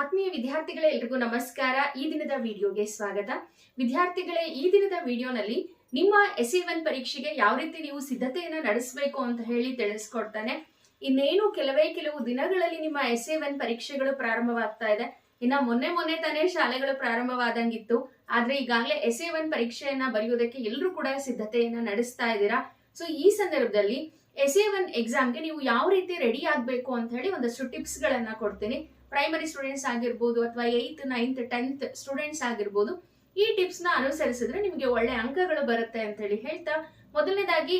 ಆತ್ಮೀಯ ವಿದ್ಯಾರ್ಥಿಗಳೇ ಎಲ್ರಿಗೂ ನಮಸ್ಕಾರ. ಈ ದಿನದ ವಿಡಿಯೋಗೆ ಸ್ವಾಗತ. ವಿದ್ಯಾರ್ಥಿಗಳೇ, ಈ ದಿನದ ವಿಡಿಯೋನಲ್ಲಿ ನಿಮ್ಮ ಎಸ್ ಒನ್ ಪರೀಕ್ಷೆಗೆ ಯಾವ ರೀತಿ ನೀವು ಸಿದ್ಧತೆಯನ್ನ ನಡೆಸಬೇಕು ಅಂತ ಹೇಳಿ ತಿಳಿಸ್ಕೊಡ್ತಾನೆ. ಇನ್ನೇನು ಕೆಲವೇ ಕೆಲವು ದಿನಗಳಲ್ಲಿ ನಿಮ್ಮ ಎಸ್ ಒನ್ ಪರೀಕ್ಷೆಗಳು ಪ್ರಾರಂಭವಾಗ್ತಾ ಇದೆ. ಇನ್ನ ಮೊನ್ನೆ ಮೊನ್ನೆ ತಾನೇ ಶಾಲೆಗಳು ಪ್ರಾರಂಭವಾದಂಗಿತ್ತು. ಆದ್ರೆ ಈಗಾಗಲೇ ಎಸ್ ಎ ಒನ್ ಪರೀಕ್ಷೆಯನ್ನ ಬರೆಯೋದಕ್ಕೆ ಎಲ್ಲರೂ ಕೂಡ ಸಿದ್ಧತೆಯನ್ನ ನಡೆಸ್ತಾ ಇದ್ದೀರಾ? ಸೊ ಈ ಸಂದರ್ಭದಲ್ಲಿ ಎಸ್ ಎ ಒನ್ ಎಕ್ಸಾಮ್ಗೆ ನೀವು ಯಾವ ರೀತಿ ರೆಡಿ ಆಗಬೇಕು ಅಂತ ಹೇಳಿ ಒಂದಷ್ಟು ಟಿಪ್ಸ್ ಗಳನ್ನ ಕೊಡ್ತೀನಿ. ಪ್ರೈಮರಿ ಸ್ಟೂಡೆಂಟ್ಸ್ ಆಗಿರ್ಬೋದು ಅಥವಾ ಏಯ್ತ್ ನೈನ್ತ್ ಟೆಂತ್ ಸ್ಟೂಡೆಂಟ್ಸ್ ಆಗಿರ್ಬೋದು, ಈ ಟಿಪ್ಸ್ನ ಅನುಸರಿಸಿದ್ರೆ ನಿಮಗೆ ಒಳ್ಳೆ ಅಂಕಗಳು ಬರುತ್ತೆ ಅಂತ ಹೇಳಿ ಹೇಳ್ತಾ, ಮೊದಲನೇದಾಗಿ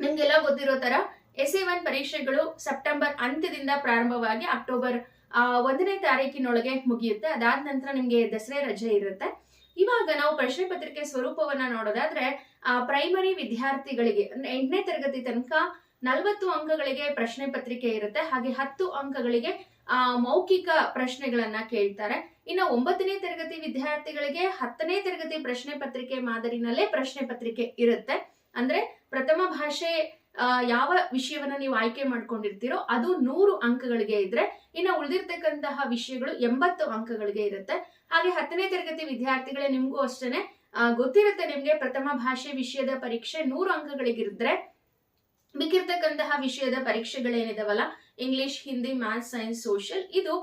ನಿಮ್ಗೆಲ್ಲ ಗೊತ್ತಿರೋ ತರ ಎಸ್ ಎ ಒನ್ ಪರೀಕ್ಷೆಗಳು ಸೆಪ್ಟೆಂಬರ್ ಅಂತ್ಯದಿಂದ ಪ್ರಾರಂಭವಾಗಿ ಅಕ್ಟೋಬರ್ ಒಂದನೇ ತಾರೀಕಿನೊಳಗೆ ಮುಗಿಯುತ್ತೆ. ಅದಾದ ನಂತರ ನಿಮ್ಗೆ ದಸರೆ ರಜೆ ಇರುತ್ತೆ. ಇವಾಗ ನಾವು ಪ್ರಶ್ನೆ ಪತ್ರಿಕೆ ಸ್ವರೂಪವನ್ನ ನೋಡೋದಾದ್ರೆ ಪ್ರೈಮರಿ ವಿದ್ಯಾರ್ಥಿಗಳಿಗೆ ಎಂಟನೇ ತರಗತಿ ತನಕ ನಲವತ್ತು ಅಂಕಗಳಿಗೆ ಪ್ರಶ್ನೆ ಪತ್ರಿಕೆ ಇರುತ್ತೆ. ಹಾಗೆ ಹತ್ತು ಅಂಕಗಳಿಗೆ ಆ, ಮೌಖಿಕ ಪ್ರಶ್ನೆಗಳನ್ನ ಕೇಳ್ತಾರೆ. ಇನ್ನು ಒಂಬತ್ತನೇ ತರಗತಿ ವಿದ್ಯಾರ್ಥಿಗಳಿಗೆ ಹತ್ತನೇ ತರಗತಿ ಪ್ರಶ್ನೆ ಪತ್ರಿಕೆ ಮಾದರಿನಲ್ಲೇ ಪ್ರಶ್ನೆ ಪತ್ರಿಕೆ ಇರುತ್ತೆ. ಅಂದ್ರೆ ಪ್ರಥಮ ಭಾಷೆ ಯಾವ ವಿಷಯವನ್ನ ನೀವು ಆಯ್ಕೆ ಮಾಡ್ಕೊಂಡಿರ್ತೀರೋ ಅದು ನೂರು ಅಂಕಗಳಿಗೆ ಇದ್ರೆ, ಇನ್ನ ಉಳಿದಿರ್ತಕ್ಕಂತಹ ವಿಷಯಗಳು ಎಂಬತ್ತು ಅಂಕಗಳಿಗೆ ಇರುತ್ತೆ. ಹಾಗೆ ಹತ್ತನೇ ತರಗತಿ ವಿದ್ಯಾರ್ಥಿಗಳೇ ನಿಮ್ಗೂ ಅಷ್ಟೇನೆ ಗೊತ್ತಿರುತ್ತೆ ನಿಮ್ಗೆ ಪ್ರಥಮ ಭಾಷೆ ವಿಷಯದ ಪರೀಕ್ಷೆ ನೂರು ಅಂಕಗಳಿಗಿದ್ರೆ, ಮಿಕ್ಕಿರ್ತಕ್ಕಂತಹ ವಿಷಯದ ಪರೀಕ್ಷೆಗಳೇನಿದಾವಲ್ಲ English Hindi maths science social ಇದು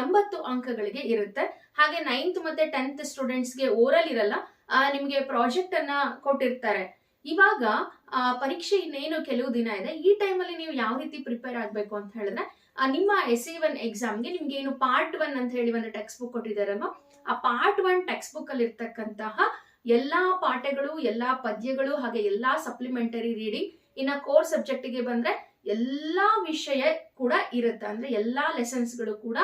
ಎಂಬತ್ತು ಅಂಕಗಳಿಗೆ ಇರುತ್ತೆ. ಹಾಗೆ ನೈನ್ತ್ ಮತ್ತೆ ಟೆಂತ್ ಸ್ಟೂಡೆಂಟ್ಸ್ಗೆ ಓರಲ್ ಇರಲ್ಲ ನಿಮಗೆ ಪ್ರಾಜೆಕ್ಟ್ ಅನ್ನ ಕೊಟ್ಟಿರ್ತಾರೆ. ಇವಾಗ ಪರೀಕ್ಷೆ ಇನ್ನೇನು ಕೆಲವು ದಿನ ಇದೆ. ಈ ಟೈಮಲ್ಲಿ ನೀವು ಯಾವ ರೀತಿ ಪ್ರಿಪೇರ್ ಆಗಬೇಕು ಅಂತ ಹೇಳಿದ್ರೆ ನಿಮ್ಮ ಎಸ್ ಇ ಒನ್ ಎಕ್ಸಾಮ್ಗೆ ನಿಮ್ಗೆ ಏನು ಪಾರ್ಟ್ ಒನ್ ಅಂತ ಹೇಳಿ ಒಂದು ಟೆಕ್ಸ್ಟ್ ಬುಕ್ ಕೊಟ್ಟಿದ್ದಾರಲ್ವ? ಆ ಪಾರ್ಟ್ ಒನ್ ಟೆಕ್ಸ್ಟ್ ಬುಕ್ ಅಲ್ಲಿ ಇರ್ತಕ್ಕಂತಹ ಎಲ್ಲಾ ಪಾಠಗಳು, ಎಲ್ಲಾ ಪದ್ಯಗಳು ಹಾಗೆ ಎಲ್ಲಾ ಸಪ್ಲಿಮೆಂಟರಿ ರೀಡಿಂಗ್ ಇನ್ನ ಕೋರ್ ಸಬ್ಜೆಕ್ಟ್ಗೆ ಬಂದ್ರೆ ಎಲ್ಲಾ ವಿಷಯ ಕೂಡ ಇರುತ್ತೆ. ಅಂದ್ರೆ ಎಲ್ಲಾ ಲೆಸನ್ಸ್ಗಳು ಕೂಡ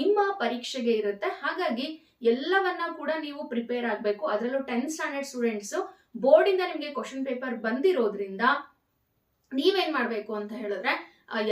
ನಿಮ್ಮ ಪರೀಕ್ಷೆಗೆ ಇರುತ್ತೆ. ಹಾಗಾಗಿ ಎಲ್ಲವನ್ನ ಕೂಡ ನೀವು ಪ್ರಿಪೇರ್ ಆಗಬೇಕು. ಅದರಲ್ಲೂ ಟೆಂತ್ ಸ್ಟ್ಯಾಂಡರ್ಡ್ ಸ್ಟೂಡೆಂಟ್ಸ್ ಬೋರ್ಡ್ ಇಂದ ನಿಮ್ಗೆ ಕ್ವಶನ್ ಪೇಪರ್ ಬಂದಿರೋದ್ರಿಂದ ನೀವೇನ್ ಮಾಡ್ಬೇಕು ಅಂತ ಹೇಳಿದ್ರೆ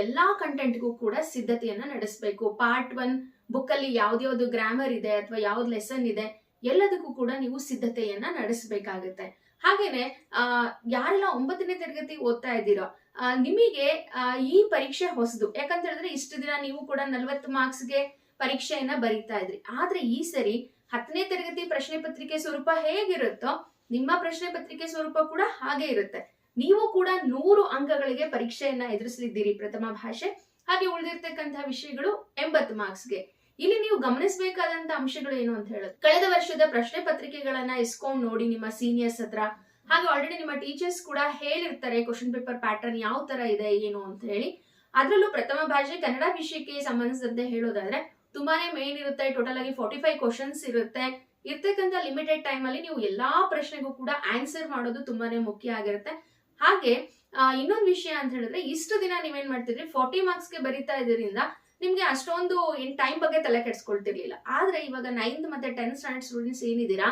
ಎಲ್ಲಾ ಕಂಟೆಂಟ್ಗೂ ಕೂಡ ಸಿದ್ಧತೆಯನ್ನ ನಡೆಸಬೇಕು. ಪಾರ್ಟ್ ಒನ್ ಬುಕ್ ಅಲ್ಲಿ ಯಾವ್ದ್ಯಾವ್ದು ಗ್ರಾಮರ್ ಇದೆ ಅಥವಾ ಯಾವ್ದು ಲೆಸನ್ ಇದೆ, ಎಲ್ಲದಕ್ಕೂ ಕೂಡ ನೀವು ಸಿದ್ಧತೆಯನ್ನ ನಡೆಸಬೇಕಾಗುತ್ತೆ. ಹಾಗೇನೆ, ಆ, ಯಾರೆಲ್ಲ ಒಂಬತ್ತನೇ ತರಗತಿ ಓದ್ತಾ ಇದ್ದೀರೋ ನಿಮಗೆ ಈ ಪರೀಕ್ಷೆ ಹೊಸದು. ಯಾಕಂತ ಹೇಳಿದ್ರೆ ಇಷ್ಟು ದಿನ ನೀವು ಕೂಡ ನಲ್ವತ್ತು ಮಾರ್ಕ್ಸ್ಗೆ ಪರೀಕ್ಷೆಯನ್ನ ಬರೀತಾ ಇದ್ರಿ. ಆದ್ರೆ ಈ ಸರಿ ಹತ್ತನೇ ತರಗತಿ ಪ್ರಶ್ನೆ ಪತ್ರಿಕೆ ಸ್ವರೂಪ ಹೇಗಿರುತ್ತೋ, ನಿಮ್ಮ ಪ್ರಶ್ನೆ ಪತ್ರಿಕೆ ಸ್ವರೂಪ ಕೂಡ ಹಾಗೆ ಇರುತ್ತೆ. ನೀವು ಕೂಡ ನೂರು ಅಂಕಗಳಿಗೆ ಪರೀಕ್ಷೆಯನ್ನ ಎದುರಿಸಲಿದ್ದೀರಿ ಪ್ರಥಮ ಭಾಷೆ. ಹಾಗೆ ಉಳಿದಿರ್ತಕ್ಕಂತಹ ವಿಷಯಗಳು ಎಂಬತ್ತು ಮಾರ್ಕ್ಸ್ಗೆ. ಇಲ್ಲಿ ನೀವು ಗಮನಿಸಬೇಕಾದಂತ ಅಂಶಗಳು ಏನು ಅಂತ ಹೇಳೋದು. ಕಳೆದ ವರ್ಷದ ಪ್ರಶ್ನೆ ಪತ್ರಿಕೆಗಳನ್ನ ಇಸ್ಕೊಂಡ್ ನೋಡಿ ನಿಮ್ಮ ಸೀನಿಯರ್ಸ್ ಹತ್ರ. ಹಾಗೆ ಆಲ್ರೆಡಿ ನಿಮ್ಮ ಟೀಚರ್ಸ್ ಕೂಡ ಹೇಳಿರ್ತಾರೆ ಕ್ವಶನ್ ಪೇಪರ್ ಪ್ಯಾಟರ್ನ್ ಯಾವ ತರ ಇದೆ, ಏನು ಅಂತ ಹೇಳಿ. ಅದರಲ್ಲೂ ಪ್ರಥಮ ಭಾಷೆ ಕನ್ನಡ ವಿಷಯಕ್ಕೆ ಸಂಬಂಧಿಸಿದಂತೆ ಹೇಳೋದಾದ್ರೆ, ತುಂಬಾನೇ ಮೇನ್ ಇರುತ್ತೆ ಟೋಟಲ್ ಆಗಿ ಫಾರ್ಟಿ ಫೈವ್ ಕ್ವಶನ್ಸ್ ಇರುತ್ತೆ. ಇರ್ತಕ್ಕಂಥ ಲಿಮಿಟೆಡ್ ಟೈಮ್ ಅಲ್ಲಿ ನೀವು ಎಲ್ಲಾ ಪ್ರಶ್ನೆಗೂ ಕೂಡ ಆನ್ಸರ್ ಮಾಡೋದು ತುಂಬಾನೇ ಮುಖ್ಯ ಆಗಿರುತ್ತೆ. ಹಾಗೆ ಇನ್ನೊಂದು ವಿಷಯ ಅಂತ ಹೇಳಿದ್ರೆ, ಇಷ್ಟು ದಿನ ನೀವೇನ್ ಮಾಡ್ತಿದ್ರಿ ಫಾರ್ಟಿ ಮಾರ್ಕ್ಸ್ಗೆ ಬರೀತಾ ಇದರಿಂದ ನಿಮ್ಗೆ ಅಷ್ಟೊಂದು ಇನ್ ಟೈಮ್ ಬಗ್ಗೆ ತಲೆ ಕೆಡ್ಸ್ಕೊಳ್ತಿರ್ಲಿಲ್ಲ. ಆದ್ರೆ ಇವಾಗ ನೈನ್ತ್ ಮತ್ತೆ ಟೆಂತ್ ಸ್ಟ್ಯಾಂಡರ್ಡ್ ಸ್ಟೂಡೆಂಟ್ಸ್ ಏನಿದ್ದೀರಾ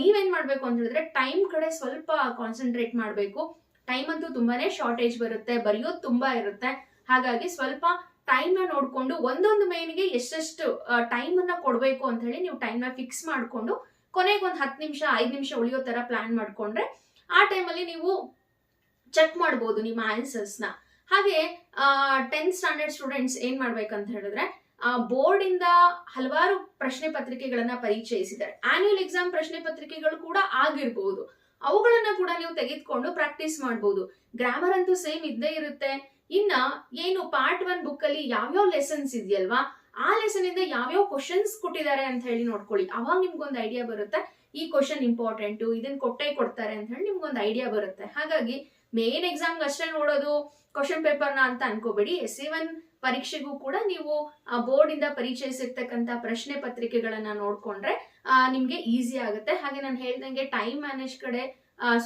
ನೀವೇನ್ ಮಾಡ್ಬೇಕು ಅಂತ ಹೇಳಿದ್ರೆ ಟೈಮ್ ಕಡೆ ಸ್ವಲ್ಪ ಕಾನ್ಸಂಟ್ರೇಟ್ ಮಾಡ್ಬೇಕು. ಟೈಮ್ ಅಂತೂ ತುಂಬಾನೇ ಶಾರ್ಟೇಜ್ ಬರುತ್ತೆ, ಬರೆಯೋದು ತುಂಬಾ ಇರುತ್ತೆ. ಹಾಗಾಗಿ ಸ್ವಲ್ಪ ಟೈಮ್ನ ನೋಡ್ಕೊಂಡು ಒಂದೊಂದು ಮೇನ್ಗೆ ಎಷ್ಟೆಷ್ಟು ಟೈಮ್ ಅನ್ನ ಕೊಡ್ಬೇಕು ಅಂತ ಹೇಳಿ ನೀವು ಟೈಮ್ನ ಫಿಕ್ಸ್ ಮಾಡ್ಕೊಂಡು ಕೊನೆಗೆ ಒಂದು ಹತ್ತು ನಿಮಿಷ, ಐದು ನಿಮಿಷ ಉಳಿಯೋ ತರ ಪ್ಲಾನ್ ಮಾಡ್ಕೊಂಡ್ರೆ ಆ ಟೈಮಲ್ಲಿ ನೀವು ಚೆಕ್ ಮಾಡ್ಬೋದು ನಿಮ್ಮ ಆನ್ಸರ್ಸ್ನ. ಹಾಗೆ ಟೆಂತ್ ಸ್ಟ್ಯಾಂಡರ್ಡ್ ಸ್ಟೂಡೆಂಟ್ಸ್ ಏನ್ ಮಾಡ್ಬೇಕಂತ ಹೇಳಿದ್ರೆ ಬೋರ್ಡ್ ಇಂದ ಹಲವಾರು ಪ್ರಶ್ನೆ ಪತ್ರಿಕೆಗಳನ್ನ ಪರಿಚಯಿಸಿದ್ದಾರೆ. ಆನ್ಯುವಲ್ ಎಕ್ಸಾಮ್ ಪ್ರಶ್ನೆ ಪತ್ರಿಕೆಗಳು ಕೂಡ ಆಗಿರ್ಬಹುದು ಅವುಗಳನ್ನ ಕೂಡ ನೀವು ತೆಗೆದುಕೊಂಡು ಪ್ರಾಕ್ಟೀಸ್ ಮಾಡಬಹುದು ಗ್ರಾಮರ್ ಅಂತೂ ಸೇಮ್ ಇದ್ದೇ ಇರುತ್ತೆ. ಇನ್ನ ಏನು ಪಾರ್ಟ್ ಒನ್ ಬುಕ್ ಅಲ್ಲಿ ಯಾವ್ಯಾವ ಲೆಸನ್ಸ್ ಇದೆಯಲ್ವಾ, ಆ ಲೆಸನ್ ಇಂದ ಯಾವ್ಯಾವ ಕ್ವಶನ್ಸ್ ಕೊಟ್ಟಿದ್ದಾರೆ ಅಂತ ಹೇಳಿ ನೋಡ್ಕೊಳ್ಳಿ. ಅವಾಗ ನಿಮ್ಗೊಂದು ಐಡಿಯಾ ಬರುತ್ತೆ. ಈ ಕ್ವಶನ್ ಇಂಪಾರ್ಟೆಂಟ್ ಇದನ್ನ ಕೊಟ್ಟೆ ಕೊಡ್ತಾರೆ ಅಂತ ಹೇಳಿ ನಿಮ್ಗೊಂದು ಐಡಿಯಾ ಬರುತ್ತೆ. ಹಾಗಾಗಿ ಮೇನ್ ಎಕ್ಸಾಮ್ಗೆ ಅಷ್ಟೇ ನೋಡೋದು ಕ್ವಶನ್ ಪೇಪರ್ನ ಅಂತ ಅನ್ಕೋಬೇಡಿ. ಎಸ್ ಎ ಒನ್ ಪರೀಕ್ಷೆಗೂ ಕೂಡ ನೀವು ಬೋರ್ಡ್ ಇಂದ ಪರಿಚಯಿಸಿರ್ತಕ್ಕಂಥ ಪ್ರಶ್ನೆ ಪತ್ರಿಕೆಗಳನ್ನ ನೋಡ್ಕೊಂಡ್ರೆ ನಿಮಗೆ ಈಸಿ ಆಗುತ್ತೆ. ಹಾಗೆ ನಾನು ಹೇಳ್ದಂಗೆ ಟೈಮ್ ಮ್ಯಾನೇಜ್ ಕಡೆ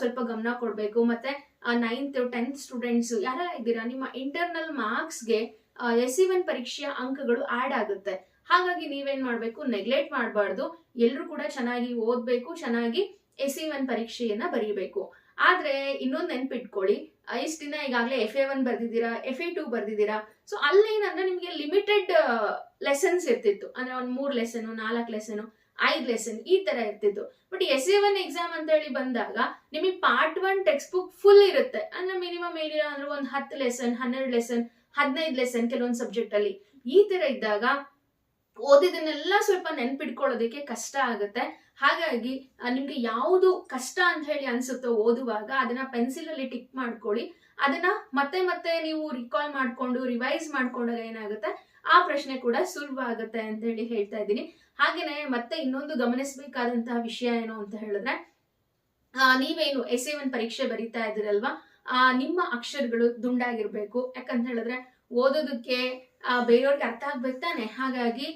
ಸ್ವಲ್ಪ ಗಮನ ಕೊಡಬೇಕು. ಮತ್ತೆ ನೈನ್ತ್ ಟೆಂತ್ ಸ್ಟೂಡೆಂಟ್ಸ್ ಯಾರೆಲ್ಲ ಇದ್ದೀರಾ? ನಿಮ್ಮ ಇಂಟರ್ನಲ್ ಮಾರ್ಕ್ಸ್ಗೆ ಎಸ್ ಸಿ ಒನ್ ಪರೀಕ್ಷೆಯ ಅಂಕಗಳು ಆಡ್ ಆಗುತ್ತೆ. ಹಾಗಾಗಿ ನೀವೇನ್ ಮಾಡಬೇಕು? ನೆಗ್ಲೆಕ್ಟ್ ಮಾಡಬಾರ್ದು. ಎಲ್ಲರೂ ಕೂಡ ಚೆನ್ನಾಗಿ ಓದ್ಬೇಕು, ಚೆನ್ನಾಗಿ ಎಸ್ ಸಿ ಒನ್ ಪರೀಕ್ಷೆಯನ್ನ ಬರೀಬೇಕು. ಆದ್ರೆ ಇನ್ನೊಂದು ನೆನ್ಪಿಟ್ಕೊಳ್ಳಿ ಇಷ್ಟು ದಿನ ಈಗಾಗಲೇ ಎಫ್ ಎ ಒನ್ ಬರ್ದಿದ್ದೀರಾ ಎಫ್ ಎ ಟು ಬರ್ದಿದ್ದೀರಾ ಸೊ ಅಲ್ಲೇನಂದ್ರೆ ನಿಮಗೆ ಲಿಮಿಟೆಡ್ ಲೆಸನ್ಸ್ ಇರ್ತಿತ್ತು. ಅಂದ್ರೆ ಒಂದ್ ಮೂರ್ ಲೆಸನ್ ನಾಲ್ಕು ಲೆಸನ್ ಐದ್ ಲೆಸನ್ ಈ ತರ ಇರ್ತಿತ್ತು. But S A one exam ಅಂತ ಹೇಳಿ ಬಂದಾಗ ನಿಮಗೆ part one text book full ಇರುತ್ತೆ. ಅಂದ್ರೆ ಮಿನಿಮಮ್ ಏನಿಲ್ಲ ಅಂದ್ರೆ ಒಂದ್ ಹತ್ತು ಲೆಸನ್ ಹನ್ನೆರಡು ಲೆಸನ್ ಹದಿನೈದು ಲೆಸನ್ ಕೆಲವೊಂದು ಸಬ್ಜೆಕ್ಟ್ ಅಲ್ಲಿ. ಈ ತರ ಇದ್ದಾಗ ಓದಿದನ್ನೆಲ್ಲ ಸ್ವಲ್ಪ ನೆನ್ಪಿಟ್ಕೊಳ್ಳೋದಕ್ಕೆ ಕಷ್ಟ ಆಗುತ್ತೆ. ಹಾಗಾಗಿ ನಿಮ್ಗೆ ಯಾವುದು ಕಷ್ಟ ಅಂತ ಹೇಳಿ ಅನ್ಸುತ್ತೋ ಓದುವಾಗ ಅದನ್ನ ಪೆನ್ಸಿಲ್ ಅಲ್ಲಿ ಟಿಕ್ ಮಾಡ್ಕೊಳ್ಳಿ. ಅದನ್ನ ಮತ್ತೆ ಮತ್ತೆ ನೀವು ರಿಕಾಲ್ ಮಾಡ್ಕೊಂಡು ರಿವೈಸ್ ಮಾಡ್ಕೊಂಡಾಗ ಏನಾಗುತ್ತೆ? ಆ ಪ್ರಶ್ನೆ ಕೂಡ ಸುಲಭ ಆಗುತ್ತೆ ಅಂತ ಹೇಳಿ ಹೇಳ್ತಾ ಇದ್ದೀನಿ. ಹಾಗೇನೆ ಮತ್ತೆ ಇನ್ನೊಂದು ಗಮನಿಸಬೇಕಾದಂತಹ ವಿಷಯ ಏನು ಅಂತ ಹೇಳಿದ್ರೆ ನೀವೇನು ಎಸ್ ಎ ಒನ್ ಪರೀಕ್ಷೆ ಬರೀತಾ ಇದ್ದೀರಲ್ವಾ? ಆ, ನಿಮ್ಮ ಅಕ್ಷರಗಳು ದುಂಡಾಗಿರ್ಬೇಕು. ಯಾಕಂತ ಹೇಳಿದ್ರೆ ಓದೋದಕ್ಕೆ ಬೇರೆಯವ್ರಿಗೆ ಅರ್ಥ ಆಗ್ಬೇಕು ತಾನೆ? ಹಾಗಾಗಿ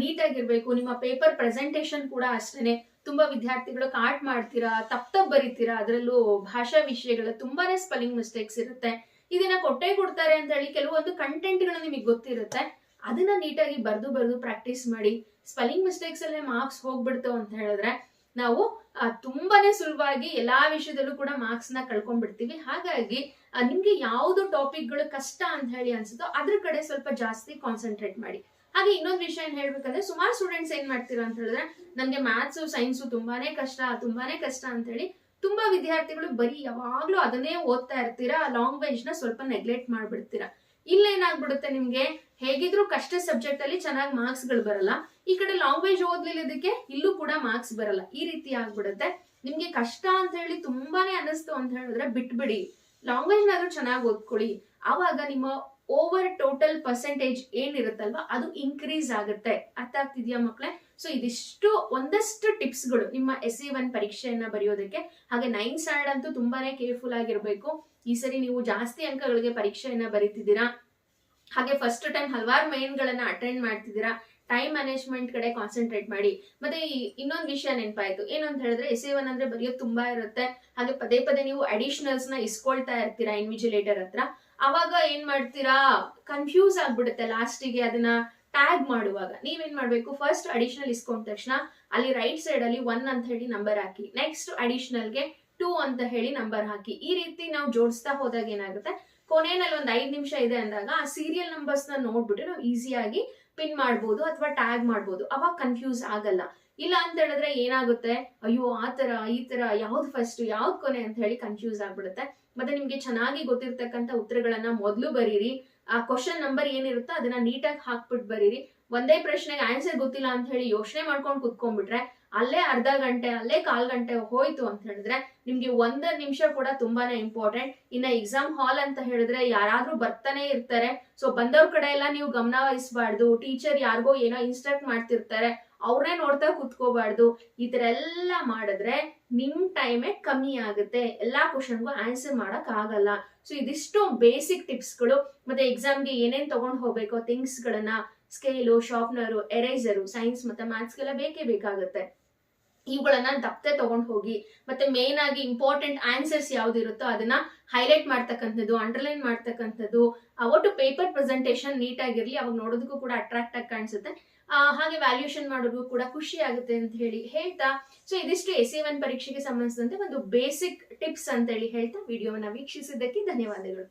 ನೀಟಾಗಿರ್ಬೇಕು, ನಿಮ್ಮ ಪೇಪರ್ ಪ್ರೆಸೆಂಟೇಶನ್ ಕೂಡ ಅಷ್ಟೇನೆ. ತುಂಬಾ ವಿದ್ಯಾರ್ಥಿಗಳು ಕಾಟ್ ಮಾಡ್ತೀರಾ, ತಪ್ಪ ತಪ್ಪ ಬರೀತೀರಾ, ಅದರಲ್ಲೂ ಭಾಷಾ ವಿಷಯಗಳ ತುಂಬಾನೇ ಸ್ಪೆಲ್ಲಿಂಗ್ ಮಿಸ್ಟೇಕ್ಸ್ ಇರುತ್ತೆ. ಇದನ್ನ ಕೊಟ್ಟೆ ಕೊಡ್ತಾರೆ ಅಂತ ಹೇಳಿ ಕೆಲವೊಂದು ಕಂಟೆಂಟ್ಗಳು ನಿಮಗೆ ಗೊತ್ತಿರುತ್ತೆ. ಅದನ್ನ ನೀಟಾಗಿ ಬರೆದು ಬರೆದು ಪ್ರಾಕ್ಟೀಸ್ ಮಾಡಿ ಸ್ಪೆಲ್ಲಿಂಗ್ ಮಿಸ್ಟೇಕ್ಸ್ ಅಲ್ಲೇ ಮಾರ್ಕ್ಸ್ ಹೋಗ್ಬಿಡ್ತು ಅಂತ ಹೇಳಿದ್ರೆ ನಾವು ತುಂಬಾನೇ ಸುಲಭವಾಗಿ ಎಲ್ಲಾ ವಿಷಯದಲ್ಲೂ ಕೂಡ ಮಾರ್ಕ್ಸ್ನ ಕಳ್ಕೊಂಡ್ಬಿಡ್ತೀವಿ. ಹಾಗಾಗಿ ನಿಮ್ಗೆ ಯಾವ್ದು ಟಾಪಿಕ್ಗಳು ಕಷ್ಟ ಅಂತ ಹೇಳಿ ಅನ್ಸುತ್ತೋ ಅದ್ರ ಕಡೆ ಸ್ವಲ್ಪ ಜಾಸ್ತಿ ಕಾನ್ಸಂಟ್ರೇಟ್ ಮಾಡಿ. ಹಾಗೆ ಇನ್ನೊಂದು ವಿಷಯ ಏನ್ ಹೇಳ್ಬೇಕಂದ್ರೆ, ಸುಮಾರು ಸ್ಟೂಡೆಂಟ್ಸ್ ಏನ್ ಮಾಡ್ತೀರಾ ಅಂತ ಹೇಳಿದ್ರೆ, ನನ್ಗೆ ಮ್ಯಾಥ್ಸ್ ಸೈನ್ಸು ತುಂಬಾನೇ ಕಷ್ಟ ತುಂಬಾನೇ ಕಷ್ಟ ಅಂತ ಹೇಳಿ ತುಂಬಾ ವಿದ್ಯಾರ್ಥಿಗಳು ಬರೀ ಯಾವಾಗ್ಲೂ ಅದನ್ನೇ ಓದ್ತಾ ಇರ್ತೀರಾ ಲಾಂಗ್ವೇಜ್ನ ಸ್ವಲ್ಪ ನೆಗ್ಲೆಕ್ಟ್ ಮಾಡ್ಬಿಡ್ತೀರಾ. ಇಲ್ಲೇನಾಗ್ಬಿಡುತ್ತೆ ನಿಮ್ಗೆ? ಹೇಗಿದ್ರು ಕಷ್ಟ ಸಬ್ಜೆಕ್ಟ್ ಅಲ್ಲಿ ಚೆನ್ನಾಗಿ ಮಾರ್ಕ್ಸ್ಗಳು ಬರಲ್ಲ. ಈ ಕಡೆ ಲಾಂಗ್ವೇಜ್ ಓದ್ಲಿಲ್ಲದಕ್ಕೆ ಇಲ್ಲೂ ಕೂಡ ಮಾರ್ಕ್ಸ್ ಬರಲ್ಲ. ಈ ರೀತಿ ಆಗ್ಬಿಡುತ್ತೆ. ನಿಮ್ಗೆ ಕಷ್ಟ ಅಂತ ಹೇಳಿ ತುಂಬಾನೇ ಅನಿಸ್ತು ಅಂತ ಹೇಳಿದ್ರೆ ಬಿಟ್ಬಿಡಿ. ಲಾಂಗ್ವೇಜ್ ನಾದ್ರೂ ಚೆನ್ನಾಗಿ ಓದ್ಕೊಳ್ಳಿ. ಆವಾಗ ನಿಮ್ಮ ಓವರ್ ಟೋಟಲ್ ಪರ್ಸೆಂಟೇಜ್ ಏನಿರುತ್ತಲ್ವಾ, ಅದು ಇನ್ಕ್ರೀಸ್ ಆಗುತ್ತೆ. ಅರ್ಥ ಆಗ್ತಿದ್ಯಾ ಮಕ್ಕಳೇ ಸೊ ಇದಿಷ್ಟು ಒಂದಷ್ಟು ಟಿಪ್ಸ್ಗಳು ನಿಮ್ಮ ಎಸ್ ಸಿ ಒನ್ ಪರೀಕ್ಷೆಯನ್ನ ಬರೆಯೋದಕ್ಕೆ. ಹಾಗೆ ನೈನ್ ಸ್ಟ್ಯಾಂಡರ್ಡ್ ಅಂತೂ ತುಂಬಾನೇ ಕೇರ್ಫುಲ್ ಆಗಿರ್ಬೇಕು. ಈ ಸರಿ ನೀವು ಜಾಸ್ತಿ ಅಂಕಗಳಿಗೆ ಪರೀಕ್ಷೆಯನ್ನ ಬರೀತಿದ್ದೀರಾ? ಹಾಗೆ ಫಸ್ಟ್ ಟೈಮ್ ಹಲವಾರು ಮೇನ್ಗಳನ್ನ ಅಟೆಂಡ್ ಮಾಡ್ತಿದ್ದೀರಾ ಟೈಮ್ ಮ್ಯಾನೇಜ್ಮೆಂಟ್ ಕಡೆ ಕಾನ್ಸಂಟ್ರೇಟ್ ಮಾಡಿ. ಮತ್ತೆ ಇನ್ನೊಂದು ವಿಷಯ ನೆನಪಾಯ್ತು. ಏನು ಅಂತ ಹೇಳಿದ್ರೆ ಎಸ್ ಒನ್ ಅಂದ್ರೆ ಬರೆಯೋದು ತುಂಬಾ ಇರುತ್ತೆ. ಹಾಗೆ ಪದೇ ಪದೇ ನೀವು ಅಡಿಷನಲ್ಸ್ನ ಇಸ್ಕೊಳ್ತಾ ಇರ್ತೀರಾ ಇನ್ವಿಜಿಲೇಟರ್ ಹತ್ರ. ಅವಾಗ ಏನ್ ಮಾಡ್ತೀರಾ ಕನ್ಫ್ಯೂಸ್ ಆಗ್ಬಿಡುತ್ತೆ ಲಾಸ್ಟಿಗೆ ಅದನ್ನ ಟ್ಯಾಗ್ ಮಾಡುವಾಗ. ನೀವೇನ್ ಮಾಡ್ಬೇಕು ಫಸ್ಟ್ ಅಡಿಷನಲ್ ಇಸ್ಕೊಂಡ ತಕ್ಷಣ ಅಲ್ಲಿ ರೈಟ್ ಸೈಡ್ ಅಲ್ಲಿ ಒನ್ ಅಂತ ಹೇಳಿ ನಂಬರ್ ಹಾಕಿ ನೆಕ್ಸ್ಟ್ ಅಡಿಷನಲ್ಗೆ ಟೂ ಅಂತ ಹೇಳಿ ನಂಬರ್ ಹಾಕಿ. ಈ ರೀತಿ ನಾವು ಜೋಡಿಸ್ತಾ ಹೋದಾಗ ಏನಾಗುತ್ತೆ ಕೊನೆಯಲ್ಲಿ ಒಂದು ಐದು ನಿಮಿಷ ಇದೆ ಅಂದಾಗ ಆ ಸೀರಿಯಲ್ ನಂಬರ್ಸ್ನ ನೋಡ್ಬಿಟ್ಟು ನಾವು ಈಸಿಯಾಗಿ ಪಿನ್ ಮಾಡ್ಬೋದು ಅಥವಾ ಟ್ಯಾಗ್ ಮಾಡ್ಬೋದು. ಅವಾಗ ಕನ್ಫ್ಯೂಸ್ ಆಗಲ್ಲ. ಇಲ್ಲ ಅಂತ ಹೇಳಿದ್ರೆ ಏನಾಗುತ್ತೆ? ಅಯ್ಯೋ, ಆ ತರ, ಈ ತರ, ಯಾವ್ದು ಫಸ್ಟ್ ಯಾವ್ದು ಕೊನೆ ಅಂತ ಹೇಳಿ ಕನ್ಫ್ಯೂಸ್ ಆಗ್ಬಿಡುತ್ತೆ. ಮತ್ತೆ ನಿಮ್ಗೆ ಚೆನ್ನಾಗಿ ಗೊತ್ತಿರ್ತಕ್ಕಂಥ ಉತ್ತರಗಳನ್ನ ಮೊದಲು ಬರೀರಿ. ಆ ಕ್ವಶನ್ ನಂಬರ್ ಏನಿರುತ್ತೋ ಅದನ್ನ ನೀಟಾಗಿ ಹಾಕ್ಬಿಟ್ಟು ಬರೀರಿ. ಒಂದೇ ಪ್ರಶ್ನೆಗೆ ಆನ್ಸರ್ ಗೊತ್ತಿಲ್ಲ ಅಂತ ಹೇಳಿ ಯೋಚನೆ ಮಾಡ್ಕೊಂಡು ಕುತ್ಕೊಂಡ್ಬಿಟ್ರೆ ಅಲ್ಲೇ ಅರ್ಧ ಗಂಟೆ, ಅಲ್ಲೇ ಕಾಲ್ ಗಂಟೆ ಹೋಯ್ತು ಅಂತ ಹೇಳಿದ್ರೆ ನಿಮ್ಗೆ ಒಂದ್ ನಿಮಿಷ ಕೂಡ ತುಂಬಾನೇ ಇಂಪಾರ್ಟೆಂಟ್ ಇನ್ನ ಎಕ್ಸಾಮ್ ಹಾಲ್ ಅಂತ ಹೇಳಿದ್ರೆ ಯಾರಾದ್ರೂ ಬರ್ತಾನೆ ಇರ್ತಾರೆ. ಸೊ ಬಂದವ್ರ ಕಡೆ ಎಲ್ಲ ನೀವು ಗಮನ ವಹಿಸಬಾರ್ದು. ಟೀಚರ್ ಯಾರಿಗೋ ಏನೋ ಇನ್ಸ್ಟ್ರಕ್ಟ್ ಮಾಡ್ತಿರ್ತಾರೆ. ಅವ್ರನ್ನೇ ನೋಡ್ತಾ ಕುತ್ಕೋಬಾರ್ದು. ಈ ತರ ಎಲ್ಲ ಮಾಡಿದ್ರೆ ನಿಮ್ ಟೈಮೇ ಕಮ್ಮಿ ಆಗುತ್ತೆ. ಎಲ್ಲಾ ಕ್ವಶನ್ಗೂ ಆನ್ಸರ್ ಮಾಡಕ್ ಆಗಲ್ಲ. ಸೊ ಇದಿಷ್ಟು ಬೇಸಿಕ್ ಟಿಪ್ಸ್ಗಳು ಮತ್ತೆ ಎಕ್ಸಾಮ್ಗೆ ಏನೇನ್ ತಗೊಂಡ್ ಹೋಗ್ಬೇಕೋ ಥಿಂಗ್ಸ್ ಗಳನ್ನ ಸ್ಕೇಲು ಶಾರ್ಪ್ನರು ಎರೇಸರು ಸೈನ್ಸ್ ಮತ್ತೆ ಮ್ಯಾಥ್ಸ್ಗೆಲ್ಲ ಬೇಕೇ ಬೇಕಾಗುತ್ತೆ. ಇವುಗಳನ್ನ ದಪ್ತೆ ತಗೊಂಡು ಹೋಗಿ, ಮತ್ತೆ ಮೇನ್ ಆಗಿ ಇಂಪಾರ್ಟೆಂಟ್ ಆನ್ಸರ್ಸ್ ಯಾವ್ದಿರುತ್ತೋ ಅದನ್ನ ಹೈಲೈಟ್ ಮಾಡ್ತಕ್ಕಂಥದ್ದು ಅಂಡರ್ಲೈನ್ ಮಾಡ್ತಕ್ಕಂಥದ್ದು ಒಟ್ಟು ಪೇಪರ್ ಪ್ರೆಸೆಂಟೇಶನ್ ನೀಟ್ ಆಗಿರ್ಲಿ, ಅವಾಗ ನೋಡೋದಕ್ಕೂ ಕೂಡ ಅಟ್ರಾಕ್ಟ್ ಆಗಿ ಕಾಣಿಸುತ್ತೆ. ಹಾಗೆ ವ್ಯಾಲ್ಯೂಷನ್ ಮಾಡೋದು ಕೂಡ ಖುಷಿ ಆಗುತ್ತೆ ಅಂತ ಹೇಳಿ ಹೇಳ್ತಾ ಸೊ ಇದಿಷ್ಟು ಎಸ್ ಎ ಒನ್ ಪರೀಕ್ಷೆಗೆ ಸಂಬಂಧಿಸಿದಂತೆ ಒಂದು ಬೇಸಿಕ್ ಟಿಪ್ಸ್ ಅಂತ ಹೇಳಿ ಹೇಳ್ತಾ, ವಿಡಿಯೋವನ್ನ ವೀಕ್ಷಿಸಿದ್ದಕ್ಕೆ ಧನ್ಯವಾದಗಳು.